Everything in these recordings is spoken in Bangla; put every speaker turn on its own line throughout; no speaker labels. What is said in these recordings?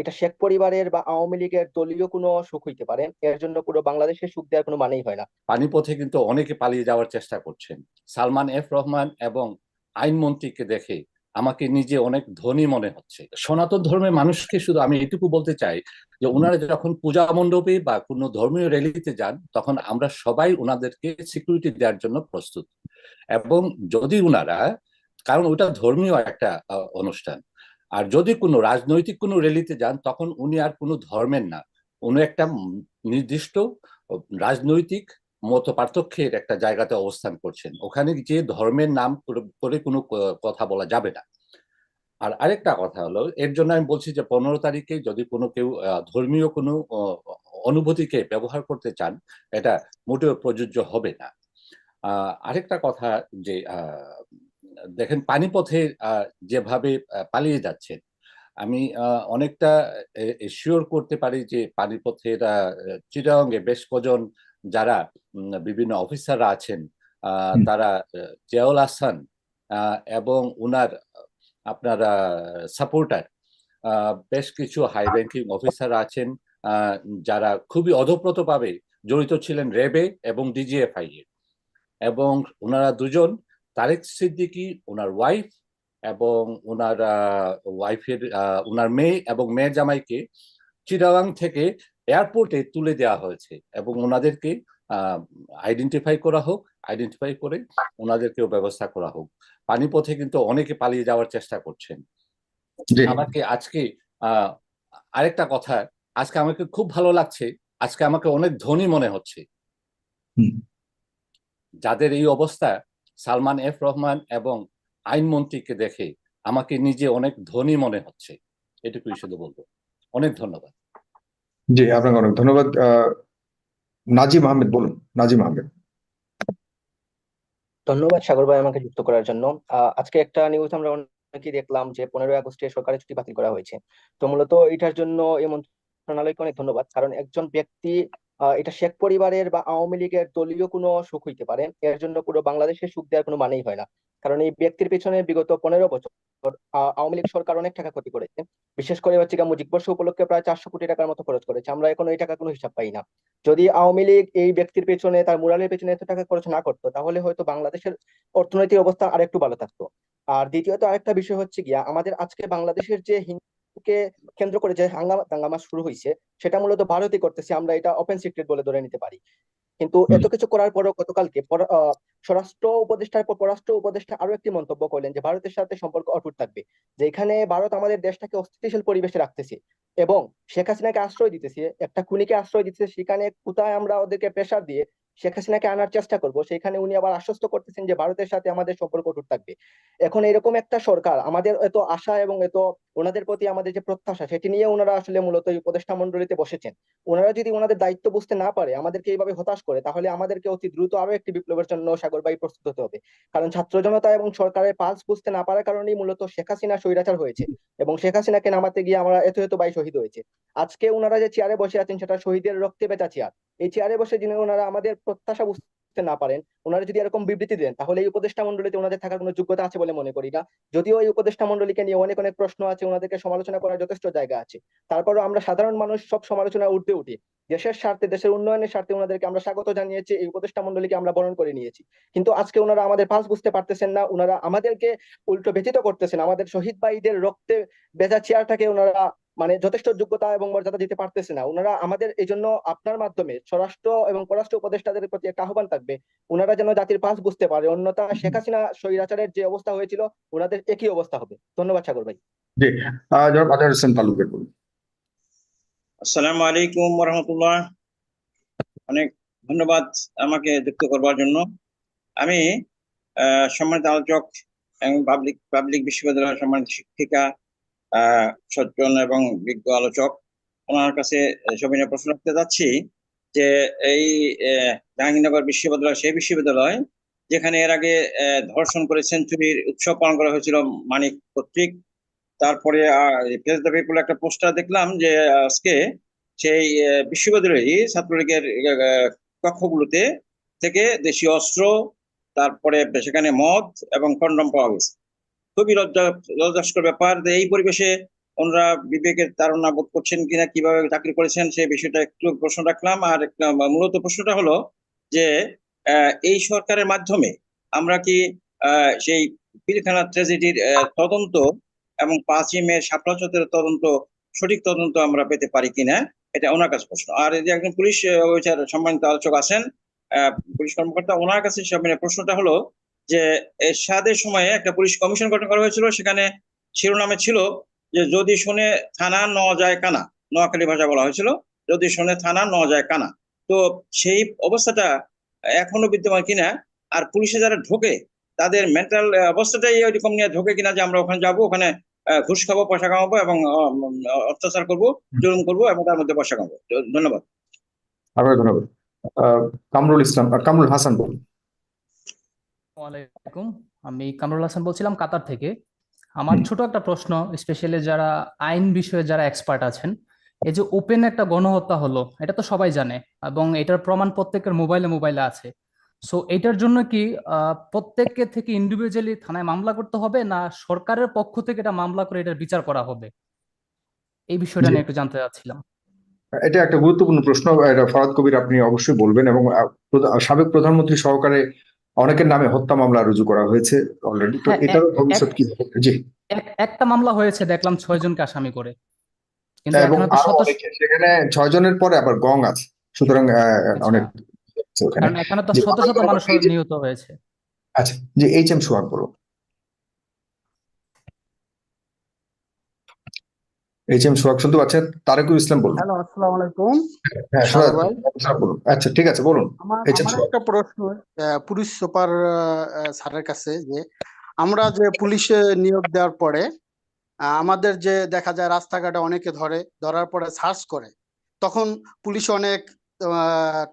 এটা শেখ পরিবারের বা আওয়ামী লীগের দলীয় কোনো সুখ হইতে পারে। এর জন্য পুরো বাংলাদেশের সুখ দেওয়ার কোনো মানেই হয় না।
পানিপথে কিন্তু অনেকে পালিয়ে যাওয়ার চেষ্টা করছেন। সালমান এফ রহমান এবং আইনমন্ত্রীকে দেখে আমাকে নিজে অনেক ধনী মনে হচ্ছে। সনাতন ধর্মের মানুষকে শুধু আমি এটুকু বলতে চাই যে ওনারা যখন পূজা মণ্ডপে বা কোনো ধর্মীয় র্যালিতে যান, তখন আমরা সবাই ওনাদেরকে সিকিউরিটি দেওয়ার জন্য প্রস্তুত। এবং যদি ওনারা কারণ ওটা ধর্মীয় একটা অনুষ্ঠান আর যদি কোনো রাজনৈতিক কোনো র্যালিতে যান, তখন উনি আর কোনো ধর্মের না। উনি একটা নির্দিষ্ট রাজনৈতিক মত পার্থক্যের একটা জায়গাতে অবস্থান করছেন। ওখানে যে ধর্মের নাম করে- কোনো কথা বলা যাবে না। আর আরেকটা কথা হলো, এর জন্য আমি বলছি যে পনেরো তারিখে যদি কোনো কেউ ধর্মীয় কোনো অনুভূতিকে ব্যবহার করতে চান, এটা মোটেও প্রযোজ্য হবে না। আরেকটা কথা যে দেখেন পানিপথে যেভাবে পালিয়ে যাচ্ছেন আমি অনেকটা শিওর করতে পারি যে পানিপথের চিটাগংয়ে বেশ কজন যারা বিভিন্ন অফিসাররা আছেন তারা জিয়াউল হাসান আহ, এবং উনার আপনার সাপোর্টার বেশ কিছু হাই র্যাঙ্কিং অফিসার আছেন আহ, যারা খুবই অধপ্রতভাবে জড়িত ছিলেন রেবে এবং ডিজিএফআই এ এবং ওনারা দুজন তারেক সিদ্দিকী ওনার ওয়াইফ এবং ওনার ওয়াইফের ওনার মেয়ে এবং মেয়ের জামাইকে চিটাগাং থেকে এয়ারপোর্টে তুলে দেওয়া হয়েছে এবং ওনাদেরকে আইডেন্টিফাই করা হোক আইডেন্টিফাই করে ওনাদেরকেও ব্যবস্থা করা হোক। পানিপথে কিন্তু অনেকে পালিয়ে যাওয়ার চেষ্টা করছেন। আমাকে আজকে আহ, আরেকটা কথা আজকে আমাকে খুব ভালো লাগছে আজকে আমাকে অনেক ধনী মনে হচ্ছে। যাদের এই অবস্থা সালমান এফ রহমান এবং আইনমন্ত্রীকে দেখে আমাকে নিজে অনেক ধনী মনে হচ্ছে। এটুকুই শুধু বলব। অনেক ধন্যবাদ।
জি আপনাকে অনেক ধন্যবাদ। নাজিম আহমেদ বলুন। নাজিম আহমেদ।
ধন্যবাদ সাগর ভাই আমাকে যুক্ত করার জন্য। আহ, আজকে একটা নিউজ আমরা অনেকেই দেখলাম যে পনেরোই আগস্টে সরকারি ছুটি বাতিল করা হয়েছে। তো মূলত এটার জন্য এই মন্ত্রণালয়কে অনেক ধন্যবাদ। কারণ একজন ব্যক্তি এটা শেখ পরিবারের বা আওয়ামী লীগের দলীয় কোনো সুখ হইতে পারে। এর জন্য পুরো বাংলাদেশের সুখ দেওয়ার কোনো মানেই হয় না। কারণ এই ব্যক্তির পেছনে বিগত পনেরো বছর আওয়ামী লীগ সরকার অনেক টাকা ক্ষতি করেছে। বিশেষ করে হচ্ছে মুজিব বর্ষ উপলক্ষে প্রায় চারশো কোটি টাকার মতো খরচ করেছে। আমরা এখন এই টাকা কোনো হিসাব পাই না। যদি আওয়ামী লীগ এই ব্যক্তির পেছনে, তার মুরালের পেছনে এত টাকা খরচ না করতো, তাহলে হয়তো বাংলাদেশের অর্থনৈতিক অবস্থা আরেকটু ভালো থাকতো। আর দ্বিতীয়ত আরেকটা বিষয় হচ্ছে গিয়া, আমাদের আজকে বাংলাদেশের যে হিন্দুকে কেন্দ্র করে যে হাঙ্গামা দাঙ্গামা শুরু হয়েছে সেটা মূলত ভারতই করতেছে। আমরা এটা ওপেন সিক্রেট বলে ধরে নিতে পারি। কিন্তু এত কিছু করার পরও গতকালকে পর- আহ, স্বরাষ্ট্র উপদেষ্টার পর পররাষ্ট্র উপদেষ্টা আরও একটি মন্তব্য করলেন যে, ভারতের সাথে সম্পর্ক অটুট থাকবে যে এখানে ভারত আমাদের দেশটাকে অস্থিতিশীল পরিবেশে রাখতেছে এবং শেখ হাসিনাকে আশ্রয় দিতেছে, একটা খুনিকে আশ্রয় দিতেছে, সেখানে কোথায় আমরা ওদেরকে প্রেসার দিয়ে শেখ হাসিনাকে আনার চেষ্টা করব, সেখানে উনি আবার আশ্বস্ত করতেছেন যে, ভারতের সাথে আমাদের সম্পর্ক অটুট থাকবে। এখন এরকম একটা সরকার, আমাদের এত আশা এবং এত ওনাদের প্রতি আমাদের যে প্রত্যাশা, সেটি নিয়ে ওনারা আসলে মূলত এই উপদেষ্টা মন্ডলীতে বসেছেন। ওনারা যদি ওনাদের দায়িত্ব বুঝতে না পারে, আমাদেরকে এইভাবে হতাশ করে, তাহলে আমাদেরকে অতি দ্রুত আরও একটি বিপ্লবের জন্য সাগরবাই প্রস্তুত হতে হবে। কারণ ছাত্র জনতা এবং সরকারের পালস বুঝতে না পারার কারণেই মূলত শেখ হাসিনা স্বৈরাচার হয়েছে এবং শেখ হাসিনাকে নামাতে গিয়ে আমরা এত এত বাই শহীদ হয়েছে। আজকে ওনারা যে চেয়ারে বসে আছেন, সেটা শহীদের রক্তে বেচা চেয়ার এই চেয়ারে বসে যিনি ওনারা আমাদের প্রত্যাশা বুঝতে না পারেন, ওনারা যদি এরকম বিবৃতি দেন, তাহলে এই উপদেষ্টা মন্ডলীতে ওনাদের থাকার কোনো যোগ্যতা আছে বলে মনে করি না। যদিও এই উপদেষ্টা মন্ডলীকে নিয়ে অনেক অনেক প্রশ্ন আছে, ওনাদেরকে সমালোচনা করার যথেষ্ট জায়গা আছে। তারপরও আমরা সাধারণ মানুষ সব সমালোচনা উঠতে উঠি। দেশের স্বার্থে, দেশের উন্নয়নের স্বার্থে ওনাদেরকে আমরা স্বাগত জানিয়েছি, এই উপদেষ্টা মন্ডলীকে আমরা বরণ করে নিয়েছি। কিন্তু আজকে ওনারা আমাদের পাস বুঝতে পারতেছেন না, ওনারা আমাদেরকে উল্টো ব্যতীত করতেছেন, আমাদের শহীদ ভাইদের রক্তে বেজা চেয়ারটাকে ওনারা মানে যথেষ্ট যোগ্যতা এবং মর্যাদা দিতে পারতেছে না। ওনারা আমাদের এই জন্য আপনার মাধ্যমে স্বরাষ্ট্র এবং পররাষ্ট্র উপদেষ্টাদের প্রতি একটা আহ্বান থাকবে। ওনারা যেন জাতির পাস বুঝতে পারে। অন্যথা শেখ হাসিনা স্বৈরাচারের যে অবস্থা হয়েছিল ওনাদের একই অবস্থা হবে। ধন্যবাদ সাগর ভাই।
জি জনাব আজহার হোসেন তালুকের বলুন।
আসসালামু আলাইকুম রহমতুল্লাহ অনেক ধন্যবাদ আমাকে যুক্ত করবার জন্য। আমি আহ, সম্মানিত আলোচক এবং পাবলিক পাবলিক বিশ্ববিদ্যালয়ের সম্মানিত শিক্ষিকা সজ্জন এবং বিজ্ঞ আলোচক ওনার কাছে সবিনয় প্রশ্ন রাখতে যাচ্ছি যে এই জাহাঙ্গীরনগর বিশ্ববিদ্যালয় সেই বিশ্ববিদ্যালয় যেখানে এর আগে ধর্ষণ করে সেঞ্চুরির উৎসব পালন করা হয়েছিল মানিক কর্তৃক। তারপরে ফেস দ্য পিপল একটা পোস্টার দেখলাম যে আজকে সেই আহ, বিশ্ববিদ্যালয়েরই ছাত্রলীগের কক্ষগুলোতে থেকে দেশীয় অস্ত্র তারপরে সেখানে মদ এবং কন্ডম পাওয়া গেছে। খুবই লজ্জা, লজ্জাস্কর ব্যাপার এই পরিবেশে ওনারা বিবেকের তাড়না বোধ করছেন কিনা, কীভাবে চাকরি করেছেন সেই বিষয়টা একটু প্রশ্ন রাখলাম। আর মূলত প্রশ্নটা হলো যে এই সরকারের মাধ্যমে আমরা কি সেই পিলখানা ট্র্যাজেডির তদন্ত এবং পাঁচই মে তদন্ত, সঠিক তদন্ত আমরা পেতে পারি কিনা, এটা ওনার কাছে প্রশ্ন। আর যে একজন পুলিশ সম্মানিত আলোচক আছেন পুলিশ কর্মকর্তা, ওনার কাছে প্রশ্নটা হলো যে এরশাদের সময়ে একটা পুলিশ কমিশন গঠন করা হয়েছিল সেখানে শিরোনামে ছিল যে যদি শুনে থানা ন যায় কানা নোয়াখালী ভাষা বলা হয়েছিল যদি শুনে থানা ন যায় কানা। তো সেই অবস্থাটা এখনও বিদ্যমান কিনা আর পুলিশে যারা ঢোকে তাদের মেন্টাল অবস্থাটাই এরকম নিয়ে ঢোকে কিনা যে আমরা ওখানে যাব ওখানে ঘুষ খাব পয়সা কামাবো এবং অত্যাচার করব জুলুম করব এবং তার মধ্যে পয়সা কামাবো। ধন্যবাদ।
আপনাকে ধন্যবাদ। কামরুল ইসলাম কামরুল হাসান বলুন।
ওয়ালাইকুম আমি কামরুল হাসান বলছিলাম কাতার থেকে। আমার ছোট একটা প্রশ্ন স্পেশালি যারা আইন বিষয়ে যারা এক্সপার্ট আছেন এই যে ওপেন একটা গণহত্যা হলো এটা তো সবাই জানে এবং এটার প্রমাণ প্রত্যেকের মোবাইলে মোবাইলে আছে। সো এটার জন্য কি প্রত্যেককে থেকে ইন্ডিভিজুয়ালি থানায় মামলা করতে হবে না সরকারের পক্ষ থেকে এটা মামলা করে এটার বিচার করা হবে? এই বিষয়টা নিয়ে একটু জানতে চাচ্ছিলাম।
এটা একটা গুরুত্বপূর্ণ প্রশ্ন এটা ফরাদ কবির আপনি অবশ্যই বলবেন এবং সাবেক প্রধানমন্ত্রী সহকারে অনেকের নামে হত্যা মামলা রুজু করা হয়েছে অলরেডি তো
এটার
এটারও ভবিষ্যৎ কি জি।
একটা মামলা হয়েছে দেখলাম ছয় জনকে আসামি করে। কিন্তু
এবং
এখনও তো শত
সেখানে ছয় জনের পরে আবার গং আছে। সুতরাং
আচ্ছা।
অনেক
কারণ এখানে। তো শত শত মানুষ নিহত হয়েছে।
আচ্ছা যে এইচ এম সোহাগ বলুন। এইচ এম সোহাগ শুনতে পাচ্ছেন তারেকুল ইসলাম বলুন।
হ্যালো আসসালামু আলাইকুম।
হ্যাঁ বলুন। আচ্ছা ঠিক আছে বলুন।
আমার একটা প্রশ্ন পুলিশ সুপার স্যারের কাছে যে আমরা যে পুলিশে নিয়োগ দেওয়ার পরে আমাদের যে দেখা যায় রাস্তাঘাটে অনেকে ধরে ধরার পরে সার্চ করে তখন পুলিশ অনেক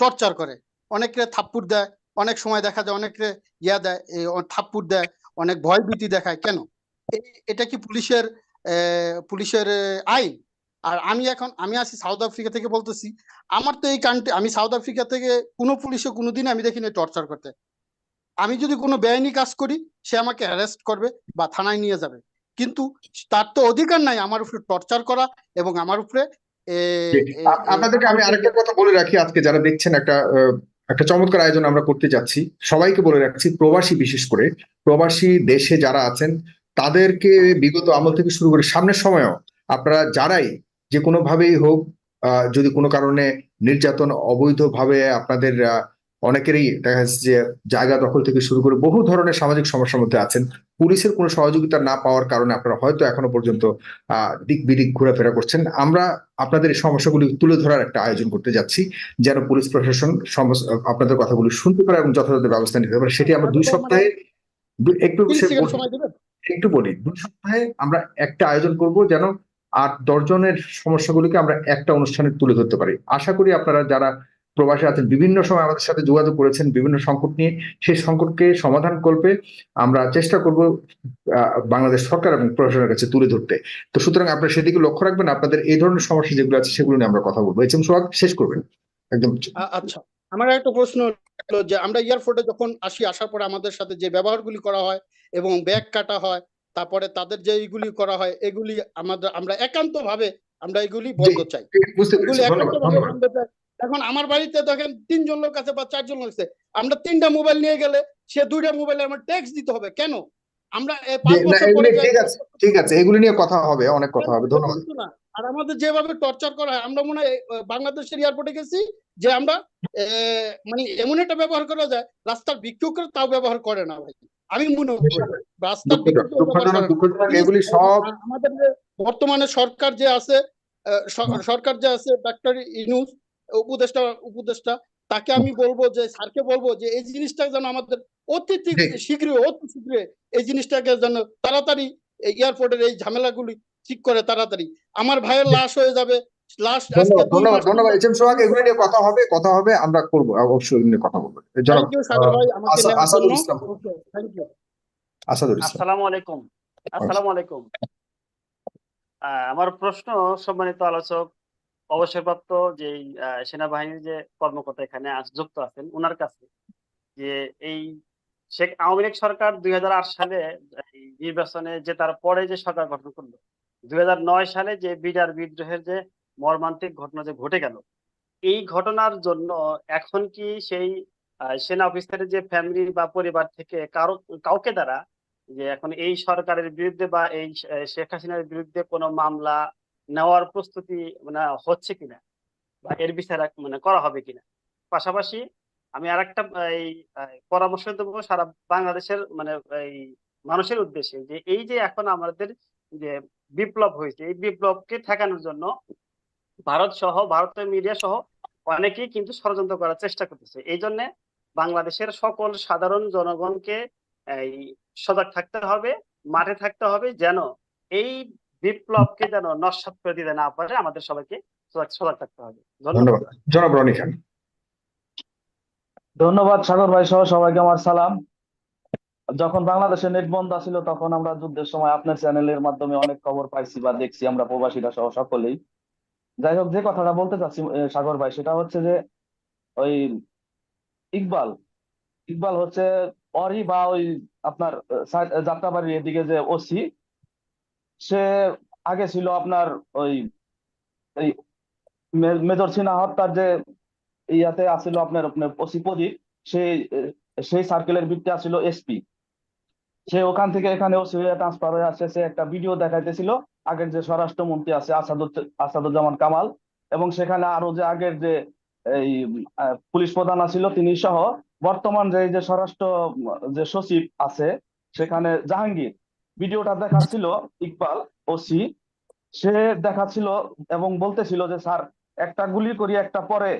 টর্চার করে। অনেকে থাপ্পড় দেয় অনেক সময় দেখা যায় অনেকে ইয়া দেয় থাপ্পড় দেয় অনেক ভয়ভীতি দেখায়। কেন? এটা কি পুলিশের পুলিশের আইন। আর আমি এখন আমি আছি সাউথ আফ্রিকা থেকে বলতেছি আমার তো এই কান্ট্রি আমি সাউথ আফ্রিকা থেকে কোনো পুলিশে কোনোদিন আমি দেখিনি টর্চার করতে। আমি যদি কোনো বেআইনি কাজ করি সে আমাকে অ্যারেস্ট করবে বা থানায় নিয়ে যাবে। কিন্তু তার তো অধিকার নাই আমার উপরে টর্চার করা এবং আমার উপরে
আপনাদেরকে আমি আরেকটা কথা বলে রাখি আজকে যারা দেখছেন একটা একটা চমৎকার আয়োজন আমরা করতে যাচ্ছি সবাইকে বলে রাখছি প্রবাসী বিশেষ করে প্রবাসী দেশে যারা আছেন তাদেরকে বিগত আমল থেকে শুরু করে সামনের সময়ও আপনারা যারাই যে কোনো ভাবেই হোক আহ, যদি কোনো কারণে নির্যাতন অবৈধভাবে আপনাদের অনেকেরই দেখা যাচ্ছে যে জায়গা দখল থেকে শুরু করে বহু ধরনের সামাজিক সমস্যার মধ্যে আছেন পুলিশের কোনো সহযোগিতা না পাওয়ার কারণে আপনারা হয়তো এখনও পর্যন্ত আহ দিক বিদিক ঘোরাফেরা করছেন। আমরা আপনাদের এই সমস্যাগুলি তুলে ধরার একটা আয়োজন করতে যাচ্ছি যেন পুলিশ প্রশাসন আপনাদের কথাগুলি শুনতে পারে এবং যথাযথ ব্যবস্থা নিতে পারে। সেটি আমরা দুই সপ্তাহে দু- একটু একটু বলি, দুই সপ্তাহে আমরা একটা আয়োজন করব যেন আট দশজনের সমস্যাগুলিকে আমরা একটা অনুষ্ঠানে তুলে ধরতে পারি। আশা করি আপনারা যারা প্রবাসী আছেন, বিভিন্ন সময় আমাদের সাথে যোগাযোগ করেছেন, বিভিন্ন সংকট নিয়ে, সেই সংকটকে সমাধান করবে আমরা চেষ্টা করব বাংলাদেশ সরকার এবং প্রশাসনের কাছে তুলে ধরতে। তো সুতরাং আপনারা সেদিকে লক্ষ্য রাখবেন, আপনাদের এই ধরনের সমস্যা যেগুলো আছে সেগুলো নিয়ে আমরা কথা বলব। এইচ এম সোহাগ, শেষ করবেন। একদম
আচ্ছা। আমার একটা প্রশ্ন হলো যে আমরা এয়ারপোর্টে যখন আসি আসার পরে আমাদের সাথে যে ব্যবহারগুলি করা হয় এবং ব্যাগ কাটা হয় তারপরে তাদের যে এইগুলি করা হয় এগুলি আমাদের আমরা একান্ত ভাবে আমরা এগুলি বন্ধ চাই। এখন আমার বাড়িতে দেখেন তিনজন লোক আছে বা চারজন লোক আছে। আমরা তিনটা মোবাইল নিয়ে গেলে সে দুইটা মোবাইলে আমার ট্যাক্স দিতে হবে। কেন? আমরা
ঠিক আছে ঠিক আছে এগুলি নিয়ে কথা হবে অনেক কথা হবে ধন্যবাদ।
আর আমাদের যেভাবে টর্চার করা হয় আমরা মনে হয় বাংলাদেশের এয়ারপোর্টে গেছি যে আমরা মানে এমন একটা ব্যবহার করা যায় রাস্তার ভিক্ষুকরা তাও ব্যবহার করে না ভাই। আমি মনে করি রাস্তার
এগুলি সব
আমাদের বর্তমানে সরকার যে আছে সরকার যে আছে ডাক্তার ইনুস উপদেষ্টা উপদেষ্টা তাকে আমি বলব যে স্যারকে বলব যে এই জিনিসটা যেন আমাদের অতি তি-
জি।
শীঘ্র অতি শীঘ্র এই জিনিসটাকে যেন তাড়াতাড়ি এয়ারপোর্টের এই ঝামেলাগুলি ঠিক করে তাড়াতাড়ি। আমার ভাইয়ের লাশ হয়ে যাবে। লাশ
ধন্যবাদ ধন্যবাদ
মাস
ধন্যবাদ। এইচ এম সোহাগ এগুলি নিয়ে কথা হবে কথা হবে আমরা করব অবশ্যই নিয়ে কথা বলব।
থ্যাংক ইউ সাগর ভাই আমাকে
আসাদুল ইসলাম।
Thank you
Asadul Islam.
আসসালামু আলাইকুম। আসসালামু আলাইকুম। আহ, আমার প্রশ্ন সম্মানিত আলোচক অবসরপ্রাপ্ত যে সেনাবাহিনীর যে কর্মকর্তা এখানে যুক্ত আছেন ওনার কাছে যে এই শেখ, আওয়ামী লীগ সরকার দুই সালে নির্বাচনে যে তার পরে যে সরকার গঠন করল, দুই হাজার নয় সালে যে বিডার বিদ্রোহের যে মর্মান্তিক ঘটনা যে ঘটে গেল, এই ঘটনার জন্য এখন কি সেই সেনা অফিসারের যে ফ্যামিলি বা পরিবার থেকে কারও, কাউকে দ্বারা যে এখন এই সরকারের বিরুদ্ধে বা এই শেখ হাসিনার বিরুদ্ধে কোনো মামলা নেওয়ার প্রস্তুতি মানে হচ্ছে কিনা বা এর বিচার মানে করা হবে কিনা। পাশাপাশি আমি আরেকটা, এই পরামর্শ দেবো সারা বাংলাদেশের মানে এই মানুষের উদ্দেশ্যে যে এই যে এখন আমাদের যে বিপ্লব হয়েছে, এই বিপ্লবকে ঠেকানোর জন্য ভারত সহ, ভারতের মিডিয়া সহ অনেকেই কিন্তু ষড়যন্ত্র করার চেষ্টা করতেছে। এই জন্য বাংলাদেশের সকল সাধারণ জনগণকে এই সজাগ থাকতে হবে, মাঠে থাকতে হবে যেন এই বিপ্লবকে যেন নস্বাত করে দিতে না পারে আমাদের সবাইকে সজাগ থাকতে হবে।
ধন্যবাদ।
ধন্যবাদ।
জনাব রনি খান।
ধন্যবাদ সাগর ভাই সহ সবাইকে আমার সালাম। যখন বাংলাদেশের নেট বন্ধ ছিল তখন আমরা যুদ্ধের সময় আপনার চ্যানেলের মাধ্যমে অনেক খবর পাইছি বা দেখছি আমরা প্রবাসীরা সহ সকলেই। যাই হোক যে কথাটা বলতে চাচ্ছি সাগর ভাই সেটা হচ্ছে যে ওই ইকবাল ইকবাল হচ্ছে অরি বা ওই আপনার যাত্রাবাড়ির এদিকে যে ওসি সে আগে ছিল আপনার ওই মেজর সিনহা হত্যার যে ইয়াতে আসিল আপনার আপনার প্রদীপ সেই সেই সার্কেলের ভিত্তি আসিল এসপি সে ওখান থেকে এখানে ওসি ট্রান্সফার হয়ে আসছে সে একটা ভিডিও দেখাইতেছিল, আগের যে স্বরাষ্ট্রমন্ত্রী আছে আসাদুজ আসাদুজ্জামান কামাল, এবং সেখানে আরও যে আগের যে, এই পুলিশ প্রধান আছিল তিনি সহ, বর্তমান যে যে স্বরাষ্ট্র, যে সচিব আছে, সেখানে জাহাঙ্গীর ভিডিওটা দেখাচ্ছিল ইকবাল ওসি। সে দেখাচ্ছিল এবং বলতেছিল যে, স্যার, একটা গুলি করি, একটা পরে।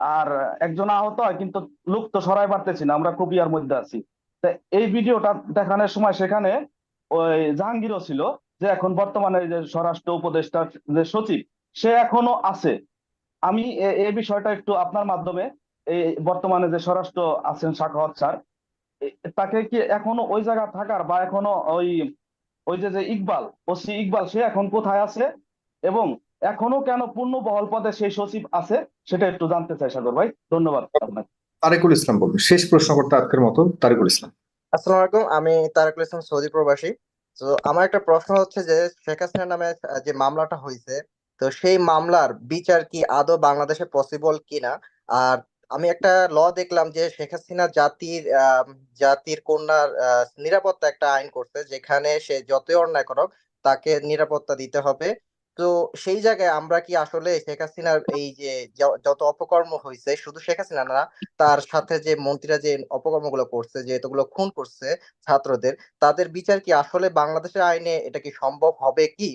আর একজন আহত হয়, কিন্তু লোক তো সরাই পারতেছি না, আমরা খুব মধ্যে আছি। এই ভিডিওটা দেখানোর সময় সেখানে ওই জাহাঙ্গীরও ছিল, যে এখন বর্তমানে যে স্বরাষ্ট্র উপদেষ্টার যে সচিব, সে এখনও আছে। আমি এই বিষয়টা একটু আপনার মাধ্যমে, এই বর্তমানে যে স্বরাষ্ট্র আছেন শাখাওয়াত স্যার তাকে কি এখনও ওই জায়গা থাকার বা এখনও ওই ওই যে যে ইকবাল ওসি ইকবাল সে এখন কোথায় আছে? এবং এখনও কেন পূর্ণ বহল পদে সেই সচিব আছে? সেটা একটু জানতে চাই সাগর ভাই। ধন্যবাদ আপনাকে।
তারেকুল ইসলাম বলবেন শেষ প্রশ্নকর্তা আজকের মতো তারেকুল ইসলাম।
আসসালামু আলাইকুম আমি তারেকুল ইসলাম সৌদি প্রবাসী। তো আমার একটা প্রশ্ন হচ্ছে যে শেখ হাসিনা নামে যে মামলাটা হয়েছে তো সেই মামলার বিচার কি আদৌ বাংলাদেশে পসিবল কিনা? আর আমি একটা ল দেখলাম যে শেখ হাসিনা জাতির জাতির কন্যার নিরাপত্তা একটা আইন করছে, যেখানে সে যতই অন্যায় করক তাকে নিরাপত্তা দিতে হবে। তো সেই জায়গায় আমরা কি আসলে শেখ হাসিনার এই যে যত অপকর্ম হয়েছে শুধু শেখ হাসিনা না, তার সাথে যে মন্ত্রীরা যে অপকর্মগুলো করছে, যে এতগুলো খুন করছে ছাত্রদের, তাদের বিচার কি আসলে বাংলাদেশের আইনে এটা কি সম্ভব হবে কি?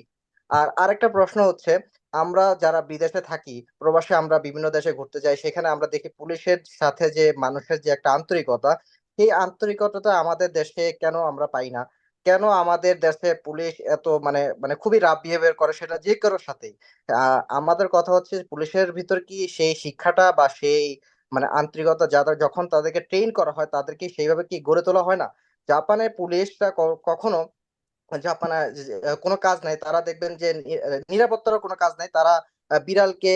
আর আরেকটা প্রশ্ন হচ্ছে আমরা যারা বিদেশে থাকি, প্রবাসে আমরা বিভিন্ন দেশে ঘুরতে যাই, সেখানে আমরা দেখি পুলিশের সাথে যে মানুষের যে একটা আন্তরিকতা, সেই আন্তরিকতাটা আমাদের দেশে কেন আমরা পাই না? কেন আমাদের দেশে পুলিশ এত মানে মানে খুবই রাফ বিহেভিয়ার করে সেটা যে কারোর সাথেই? আমাদের কথা হচ্ছে পুলিশের ভিতর কি সেই শিক্ষাটা বা সেই মানে আন্তরিকতা যাদের, যখন তাদেরকে ট্রেন করা হয়, তাদেরকে সেইভাবে কি গড়ে তোলা হয় না? জাপানের পুলিশরা কখনো জাপানে যে- কোনো কাজ নাই তারা দেখবেন যে নিরাপত্তার নিরাপত্তারও কোনো কাজ নাই তারা বিড়ালকে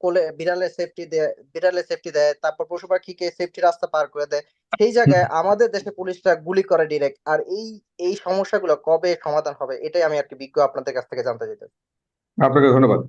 কোলে বিড়ালের সেফটি দেয় বিড়ালের সেফটি দেয় তারপর পশু পাখিকে সেফটি রাস্তা পার করে দেয়। সেই জায়গায় আমাদের দেশে পুলিশরা গুলি করে ডিরেক্ট আর এই এই সমস্যাগুলো কবে সমাধান হবে এটাই আমি আর কি বিজ্ঞ আপনাদের কাছ থেকে জানতে চাইতে
আপনাকে ধন্যবাদ।